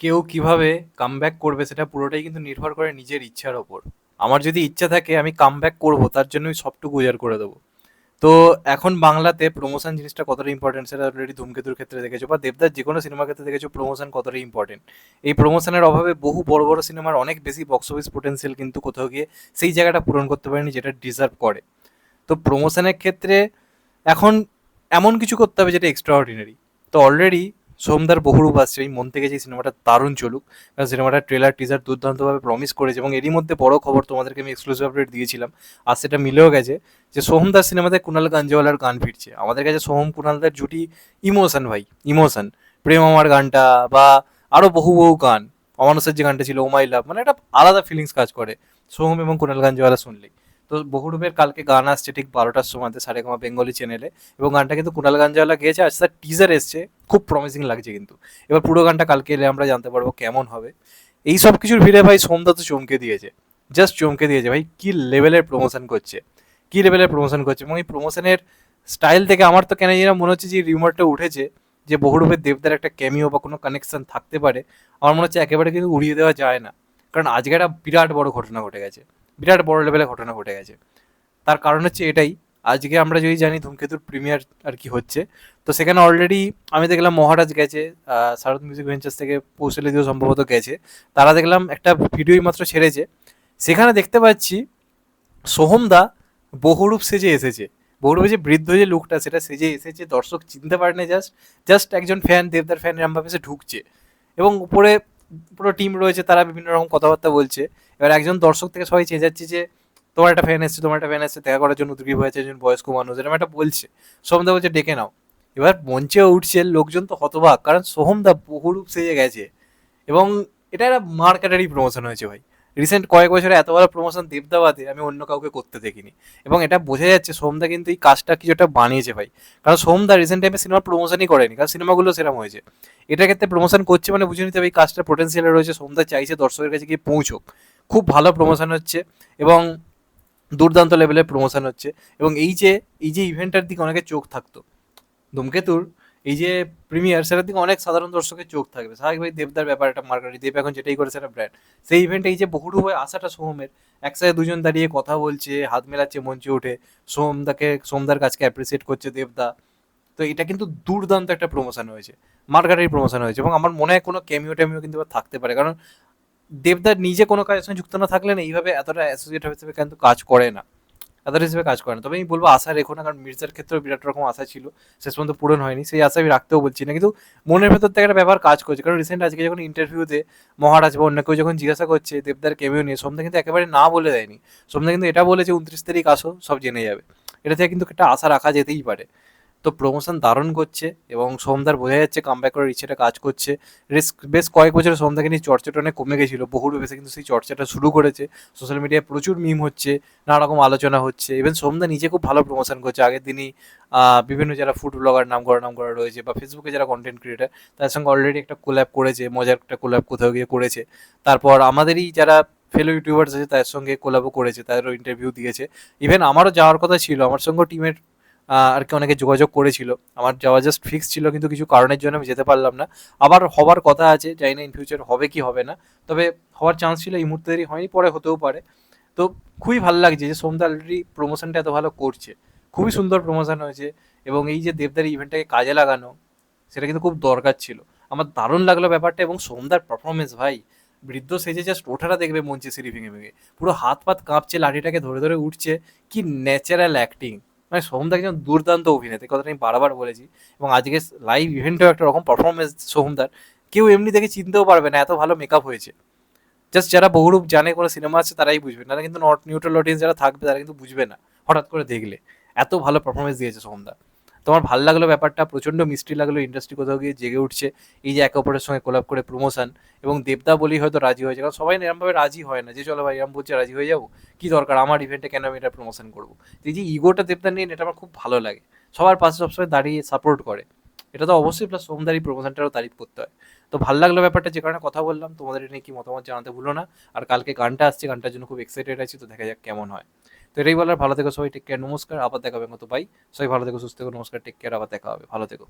কেউ কীভাবে কামব্যাক করবে সেটা পুরোটাই কিন্তু নির্ভর করে নিজের ইচ্ছার ওপর। আমার যদি ইচ্ছা থাকে আমি কামব্যাক করব, তার জন্য আমি সবটুকু উজাড় করে দেবো। তো এখন বাংলাতে প্রমোশন জিনিসটা কতটা ইম্পর্টেন্ট সেটা অলরেডি ধূমকেতুর ক্ষেত্রে দেখেছ বা দেবদার যে কোনো সিনেমার ক্ষেত্রে দেখেছ প্রমোশন কতটা ইম্পর্টেন্ট এই প্রমোশনের অভাবে বহু বড় বড় সিনেমার অনেক বেশি বক্স অফিস পোটেন্সিয়াল কিন্তু কোথাও গিয়ে সেই জায়গাটা পূরণ করতে পারেনি যেটা ডিজার্ভ করে। তো প্রমোশনের ক্ষেত্রে এখন এমন কিছু করতে হবে যেটা এক্সট্রা অর্ডিনারি তো অলরেডি সোমদার বহুরূপ আসছে। এই মন থেকে যে সিনেমাটা দারুণ চলুক, কারণ সিনেমাটার ট্রেলার টিজার দুর্দান্তভাবে প্রমিস করেছে এবং এরই মধ্যে বড় খবর তোমাদেরকে আমি এক্সক্লুসিভ আপডেট দিয়েছিলাম, আর সেটা মিলেও গেছে যে সোহমদার সিনেমাতে কুণাল গাঞ্জওয়ালার গান ফিরছে। আমাদের কাছে সোহম কুণালদার জুটি ইমোশন ভাই, ইমোশন। প্রেম আমার গানটা বা আরও বহু বহু গান। অমানুষের যে গানটা ছিল, ও মাই লাভ মানে একটা আলাদা ফিলিংস কাজ করে। সোহম এবং কুণাল গাঞ্জওয়ালা শুনলেই। তো বহুরূপের কালকে গান আসছে ঠিক বারোটার সময়তে সারেগামা বেঙ্গলি চ্যানেলে এবং গানটা কিন্তু কুণাল গাঞ্জওয়ালা গেয়েছে, আর তার টিজার এসছে, খুব প্রমিসিং লাগছে কিন্তু। এবার পুরো গানটা কালকে এলে আমরা জানতে পারব কেমন হবে। এই সব কিছুর ভিড়ে ভাই সোমদা তো চমকে দিয়েছে জাস্ট চমকে দিয়েছে। ভাই, কি লেভেলের প্রমোশন করছে, কি লেভেলের প্রমোশন করছে? এবং এই প্রমোশনের স্টাইল থেকে আমার তো কেন যেন মনে হচ্ছে যে রিউমারটা উঠেছে যে বহুরূপের দেবদার একটা ক্যামিও বা কোনো কানেকশন থাকতে পারে। আমার মনে হচ্ছে একেবারে কিন্তু উড়িয়ে দেওয়া যায় না। কারণ আজকে একটা বিরাট বড় ঘটনা ঘটে গেছে। বিরাট বড় লেভেলে ঘটনা ঘটে গেছে। তার কারণ হচ্ছে এটাই, আজকে আমরা যদি জানি ধূমকেতুর প্রিমিয়ার আর কি হচ্ছে, তো সেখানে অলরেডি আমি দেখলাম মহারাজ গেছে শারদ মিউজিক ভেঞ্চার্স থেকে কৌশলী দিয়েও সম্ভবত গেছে। তারা দেখলাম একটা ভিডিওই মাত্র ছেড়েছে। সেখানে দেখতে পাচ্ছি সোহমদা বহুরূপ সেজে এসেছে। বহুরূপে যে বৃদ্ধ যে লুকটা, সেটা সেজে এসেছে। দর্শক চিনতে পারে না জাস্ট জাস্ট একজন ফ্যান দেবদার ফ্যান এরমভাবে সে ঢুকছে। এবং উপরে পুরো টিম রয়েছে, তারা বিভিন্ন রকম কথাবার্তা বলছে। এবার একজন দর্শক থেকে সবাই চেয়ে যাচ্ছে যে, তোমার একটা ফ্যান এসছে, তোমার একটা ফ্যান এসছে, দেখা করার জন্য উদ্গ্রীব হয়েছে, একজন বয়স্ক মানুষ। এরকম একটা বলছে। সোহমদা বলছে, ডেকে নাও। এবার মঞ্চে উঠছে লোকজন তো হতবাক, কারণ সোহমদা বহুরূপ সেজে গেছে। এবং এটা একটা মার্কেটারি প্রমোশন হয়েছে ভাই। রিসেন্ট কয়েক বছরে এত বড় প্রমোশন দেবদাবাদে আমি অন্য কাউকে করতে দেখিনি। এবং এটা বোঝা যাচ্ছে সোমদা কিন্তু এই কাজটা কিছুটা বানিয়েছে ভাই। কারণ সোমদা রিসেন্ট টাইমে সিনেমার প্রমোশনই করেনি, কারণ সিনেমাগুলো সেরকম হয়েছে। এটার ক্ষেত্রে প্রমোশন করছে মানে বুঝে নিতে হবে এই কাজটা পোটেন্সিয়াল রয়েছে, সোমদা চাইছে দর্শকের কাছে গিয়ে পৌঁছক। খুব ভালো প্রমোশন হচ্ছে এবং দুর্দান্ত লেভেলের প্রমোশন হচ্ছে। এবং এই যে এই যে ইভেন্টটার দিকে অনেকে চোখ থাকতো, ধূমকেতুর এই যে প্রিমিয়ার সেটার দিকে অনেক সাধারণ দর্শকের চোখ থাকবে। স্বাভাবিক ভাই দেবদার ব্যাপার একটা মার্কেটি দেব এখন যেটাই করে সেটা ব্র্যান্ড সেই ইভেন্টে এই যে বহুরূপ হয়ে আসাটা সোহমের। একসাথে দুজন দাঁড়িয়ে কথা বলছে, হাত মেলাচ্ছে, মঞ্চে উঠে সোমদাকে সোমদার কাজকে অ্যাপ্রিসিয়েট করছে দেবদা। তো এটা কিন্তু দুর্দান্ত একটা প্রমোশন হয়েছে। মার্কেটের প্রমোশন হয়েছে এবং আমার মনে হয় কোনো ক্যামিও ট্যামিও কিন্তু থাকতে পারে। কারণ দেবদার নিজে কোনো কাজের সঙ্গে যুক্ত না থাকলে না এইভাবে এতটা অ্যাসোসিয়েট হিসেবে কিন্তু কাজ করে না। এতটা হিসেবে কাজ করে না। তবে আমি বলব আশা রেখো না, কারণ মির্জার ক্ষেত্রেও বিরাট রকম আশা ছিল। শেষ পর্যন্ত পূরণ হয়নি। সেই আশা আমি রাখতেও বলছি না। কিন্তু মনের ভেতর থেকে একটা ব্যাপার কাজ করছে। কারণ রিসেন্ট আজকে যখন ইন্টারভিউতে মহারাজ বা অন্য কেউ যখন জিজ্ঞাসা করছে, দেবদার কেমিও নিয়ে সোমদা কিন্তু একেবারে না বলে দেয়নি। সোমদা কিন্তু এটা বলেছে উনত্রিশ তারিখ আসো, সব জেনে যাবে। এটা থেকে কিন্তু একটা আশা রাখা যেতেই পারে। তো প্রমোশন দারুণ করছে এবং সোমদার বোঝা যাচ্ছে কামব্যাক করার ইচ্ছেটা কাজ করছে। রিস্ক বেশ কয়েক বছরে সোমদাকে নিয়ে চর্চাটা অনেক কমে গেছিল বহু বেশি কিন্তু সেই চর্চাটা শুরু করেছে। সোশ্যাল মিডিয়ায় প্রচুর মিম হচ্ছে নানা রকম আলোচনা হচ্ছে। ইভেন সোমদা নিজে খুব ভালো প্রমোশন করছে। আগের দিনই বিভিন্ন যারা ফুড ব্লগার নাম করা নাম করা রয়েছে বা ফেসবুকে যারা কন্টেন্ট ক্রিয়েটার তাদের সঙ্গে অলরেডি একটা কোল্যাব করেছে, মজার একটা কোল্যাব কোথাও গিয়ে করেছে। তারপর আমাদেরই যারা ফেলো ইউটিউবার্স আছে, তাদের সঙ্গে কোলাবও করেছে, তাদেরও ইন্টারভিউ দিয়েছে। ইভেন আমারও যাওয়ার কথা ছিল, আমার সঙ্গে টিমের আর কি অনেকে যোগাযোগ করেছিল। আমার যাওয়া জাস্ট ফিক্স ছিল কিন্তু কিছু কারণের জন্য আমি যেতে পারলাম না। আবার হবার কথা আছে, জানি না ইন ফিউচার হবে কি হবে না। তবে হওয়ার চান্স ছিল এই মুহূর্তে দেরি হয়নি পরে হতেও পারে। তো খুবই ভালো লাগছে যে সোমদা অলরেডি প্রমোশনটা এত ভালো করছে। খুবই সুন্দর প্রমোশন হয়েছে এবং এই যে দেবদারি ইভেন্টটাকে কাজে লাগানো, সেটা কিন্তু খুব দরকার ছিল। আমার দারুণ লাগল ব্যাপারটা এবং সোমদার পারফরমেন্স ভাই। বৃদ্ধ সেজে জাস্ট ওঠাটা দেখবে মঞ্চে সিঁড়ি ভেঙে ভেঙে। পুরো হাত পাত কাঁপছে, লাঠিটাকে ধরে ধরে উঠছে। কি ন্যাচারাল অ্যাক্টিং মানে সোহমদা একজন দুর্দান্ত অভিনেতা কথাটা আমি বারবার বলেছি। এবং আজকে লাইভ ইভেন্টেও একটা রকম পারফরমেন্স সোহমদার কেউ এমনি দেখে চিনতেও পারবে না, এত ভালো মেকআপ হয়েছে। জাস্ট যারা বহুরূপ জানে, কোনো সিনেমা আছে, তারাই বুঝবে। না কিন্তু নট নিউট্রাল অডিয়েন্স যারা থাকবে, তারা কিন্তু বুঝবে না, হঠাৎ করে দেখলে। এত ভালো পারফরমেন্স দিয়েছে সোহমদা তোমার ভালো লাগল ব্যাপারটা, প্রচণ্ড মিষ্টি লাগল ইন্ডাস্ট্রি কোথাও গিয়ে জেগে উঠছে, এই যে একে অপরের সঙ্গে কোলাপ করে প্রমোশন এবং দেবদা বলেই হয়তো রাজি হয়েছে, কারণ সবাই এরমভাবে রাজি হয় না, যে চলো ভাই এরম বলছে রাজি হয়ে যাব, কি দরকার, আমার ইভেন্টে কেন আমি এটা প্রমোশন করব? এই যে ইগোটা দেবদা নিয়ে এটা আমার খুব ভালো লাগে, সবার পাশে সবসময় দাঁড়িয়ে সাপোর্ট করে, এটা তো অবশ্যই প্লাস সোমদারি প্রমোশনটারও তারিফ করতে হয়। তো ভালো লাগল ব্যাপারটা, যে কারণে কথা বললাম, তোমাদের নিয়ে কি মতামত জানাতে ভুলো না, আর কালকে গানটা আসছে, গানটার জন্য খুব এক্সাইটেড আছি, তো দেখা যাক কেমন হয়। তো এটাই বলার, ভালো থেকো সবাই টেক কেয়ার নমস্কার, আবার দেখা হবে, মতো ভাই সবাই ভালো থেকো, সুস্থ থেকো, নমস্কার টেক কেয়ার আবার দেখা হবে, ভালো থেকো।